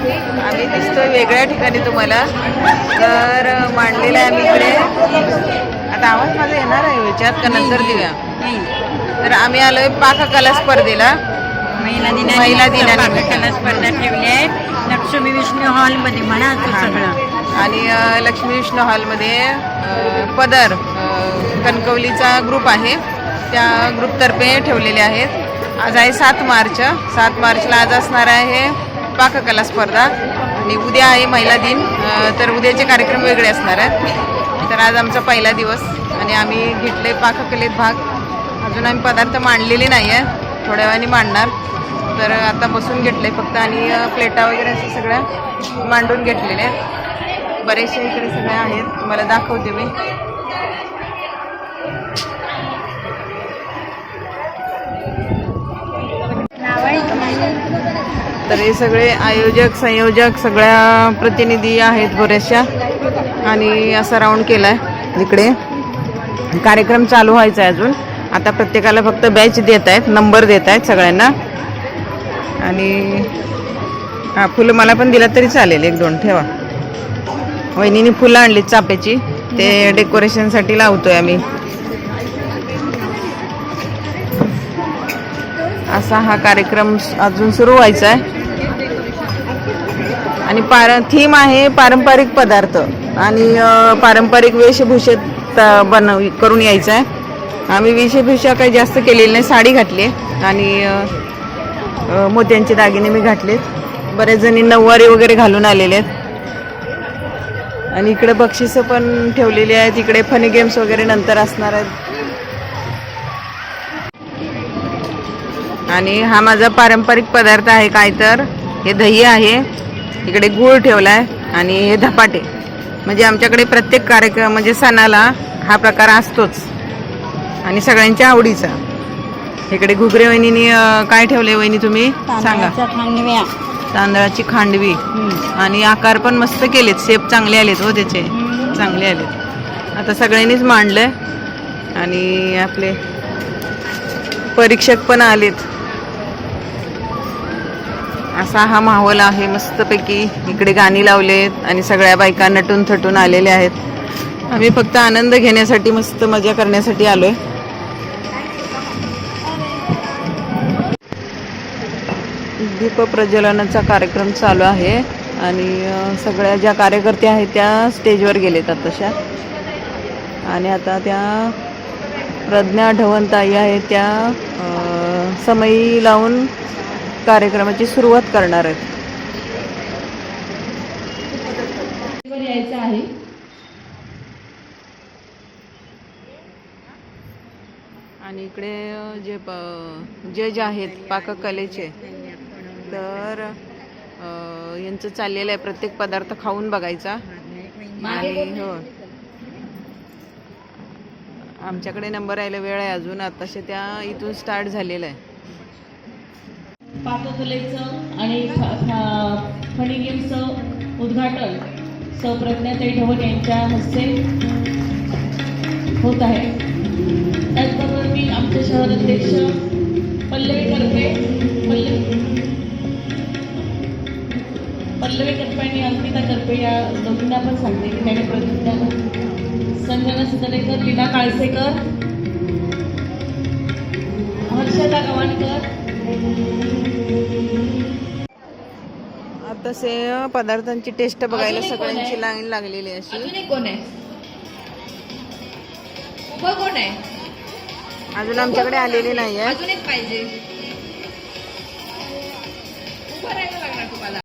आम्ही दिसतोय वेगळ्या ठिकाणी तुम्हाला. तर मांडलेलं आहे आम्ही इकडे. आता आवाज माझा येणार आहे विचार का नंतर देऊया. तर आम्ही आलोय पाककला स्पर्धेला. महिला दिनानिमित्त महिला दिनानिमित्त. पाककला स्पर्धा ठेवल्या आहेत लक्ष्मी विष्णू हॉलमध्ये म्हणा सगळं. आणि लक्ष्मी विष्णू हॉलमध्ये पदर कणकवलीचा ग्रुप आहे. त्या ग्रुपतर्फे ठेवलेले आहेत. आज आहे सात मार्च. सात मार्चला आज असणार आहे पाककला स्पर्धा आणि उद्या आहे महिला दिन. तर उद्याचे कार्यक्रम वेगळे असणार आहेत. तर आज आमचा पहिला दिवस आणि आम्ही घेतले पाककलेत भाग. अजून आम्ही पदार्थ मांडलेले नाही आहे थोड्या वेळाने मांडणार. तर आता बसून घेतले फक्त आणि प्लेटा वगैरे असं सगळ्या मांडून घेतलेल्या आहेत. बरेचसे इकडे सगळे आहेत. तुम्हाला दाखवते मी. तर हे सगळे आयोजक संयोजक सगळ्या प्रतिनिधी आहेत बऱ्याचशा. आणि असा राऊंड केला आहे इकडे कार्यक्रम चालू व्हायचा आहे अजून. आता प्रत्येकाला फक्त बॅच देत आहेत नंबर देत आहेत सगळ्यांना. आणि हां फुलं मला पण दिला तरी चालेल. एक दोन ठेवा. वहिनीने फुलं आणली चाप्याची ते डेकोरेशनसाठी लावतोय आम्ही. असा हा कार्यक्रम अजून सुरू व्हायचा आहे. आणि पार थीम आहे पारंपरिक पदार्थ. आणि पारंपरिक वेशभूषेत बनव करून यायचं आहे. आम्ही वेशभूषा काही जास्त केलेली नाही साडी घातली आणि मोत्यांचे दागिने मी घातलेत बऱ्याच जणी नऊवारी वगैरे घालून आलेले आहेत. आणि इकडे बक्षिसं पण ठेवलेली आहेत. इकडे फनी गेम्स वगैरे नंतर असणार आहेत. आणि हा माझा पारंपरिक पदार्थ आहे काय तर. हे दही आहे. इकडे गूळ ठेवला आहे आणि हे धपाटे. म्हणजे आमच्याकडे प्रत्येक कार्यक्रम म्हणजे सणाला हा प्रकार असतोच. आणि सगळ्यांच्या आवडीचा. इकडे घुगरे वहिनीनी काय ठेवले वहिनी तुम्ही? सांगा. खांडव्या. तांदळाची खांडवी. आणि आकार पण मस्त केलेत. शेप चांगले आलेत हो त्याचे. चांगले आलेत. आता सगळ्यांनीच मांडलंय. आणि आपले परीक्षक पण आलेत. असा हा माहोल आहे मस्तपैकी इकडे गाणी लावलेत आणि सगळ्या बायका नटून थटून आलेल्या आहेत. आम्ही फक्त आनंद घेण्यासाठी मस्त मजा करण्यासाठी आलोय. दीप प्रज्वलनाचा कार्यक्रम चालू आहे आणि सगळ्या ज्या कार्यकर्ते आहेत त्या स्टेजवर गेलेत तशा आणि आता त्या प्रज्ञा ढवणताई आहेत त्या समयी लावून कार्यक्रमाची सुरुवात करणार आहेत. यायचं आहे. आणि इकडे जे जज आहेत पाककलेचे तर यांचं चाललेलं आहे प्रत्येक पदार्थ खाऊन बघायचा. आणि हो. आमच्याकडे नंबर यायला वेळ आहे अजून आताशे त्या इथून स्टार्ट झालेलं आहे. पाककलेचं आणि फनी गेमचं उद्घाटन सौ प्रज्ञाताई ढवण यांच्या हस्ते होत आहे. त्याचबरोबर मी आमचे शहर अध्यक्ष पल्लवी करपे पल्लवी पल्लवी करपे आणि अंकिता करपे या दोघींना पण सांगते की त्याने प्रतिज्ञा संजना सदरेकर लीना काळसेकर हर्षदा गवाणकर तसे पदार्थांची टेस्ट बघायला? सगळ्यांची लाईन लागलेली अशी. आहे? कोण आहे? अजून आमच्याकडे आलेली नाही आहे